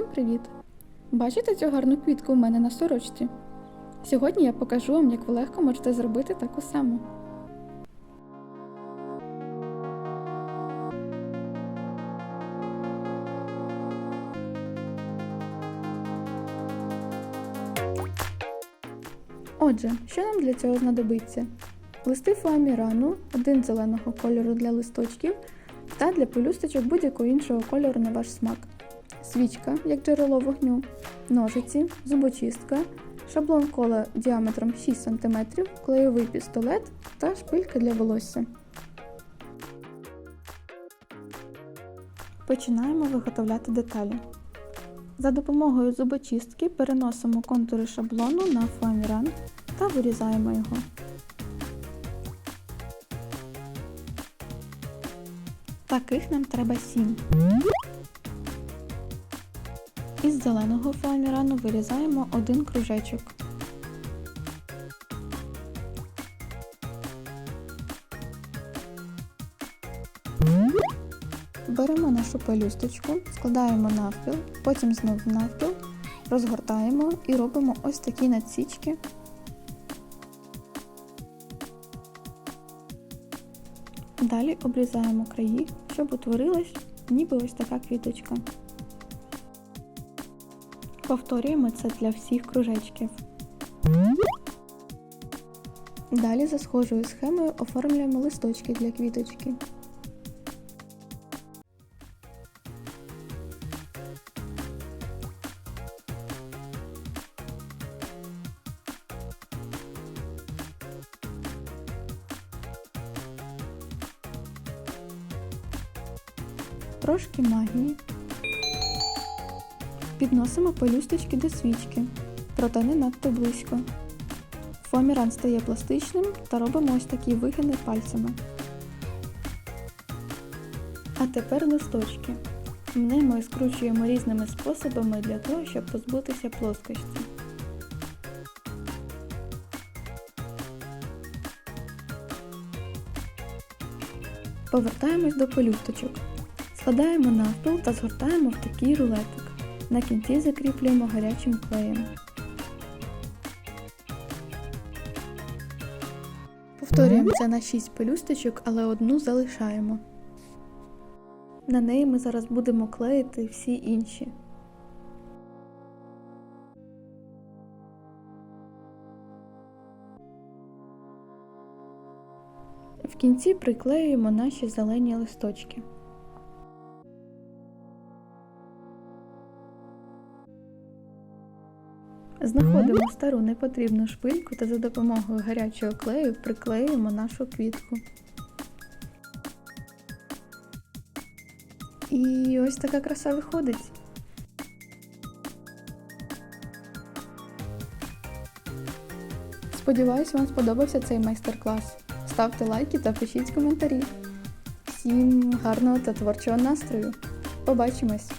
привіт! Бачите цю гарну квітку у мене на сорочці? Сьогодні я покажу вам, як ви легко можете зробити таку саму. Отже, що нам для цього знадобиться? Листи фоамірану, один зеленого кольору для листочків та для пелюсточок будь-якого іншого кольору на ваш смак. Свічка, як джерело вогню, ножиці, зубочистка, шаблон кола діаметром 6 см, клеєвий пістолет та шпилька для волосся. Починаємо виготовляти деталі. За допомогою зубочистки переносимо контури шаблону на фоаміран та вирізаємо його. Таких нам треба 7. Із зеленого фоамірану вирізаємо один кружечок. Беремо нашу пелюсточку, складаємо навпіл, потім знову навпіл, розгортаємо і робимо ось такі надсічки. Далі обрізаємо краї, щоб утворилась ніби ось така квіточка. Повторюємо це для всіх кружечків. Далі за схожою схемою оформлюємо листочки для квіточки. Трошки магії. Підносимо пелюсточки до свічки, проте не надто близько. Фоаміран стає пластичним та робимо ось такі вигини пальцями. А тепер листочки. Мнемо і скручуємо різними способами для того, щоб позбутися плоскості. Повертаємось до пелюсточок. Складаємо навпіл та згортаємо в такий рулетик. На кінці закріплюємо гарячим клеєм. Повторюємо це на 6 пелюсточок, але одну залишаємо. На неї ми зараз будемо клеїти всі інші. В кінці приклеюємо наші зелені листочки. Знаходимо стару непотрібну шпильку та за допомогою гарячого клею приклеюємо нашу квітку. І ось така краса виходить. Сподіваюсь, вам сподобався цей майстер-клас. Ставте лайки та пишіть коментарі. Всім гарного та творчого настрою! Побачимось!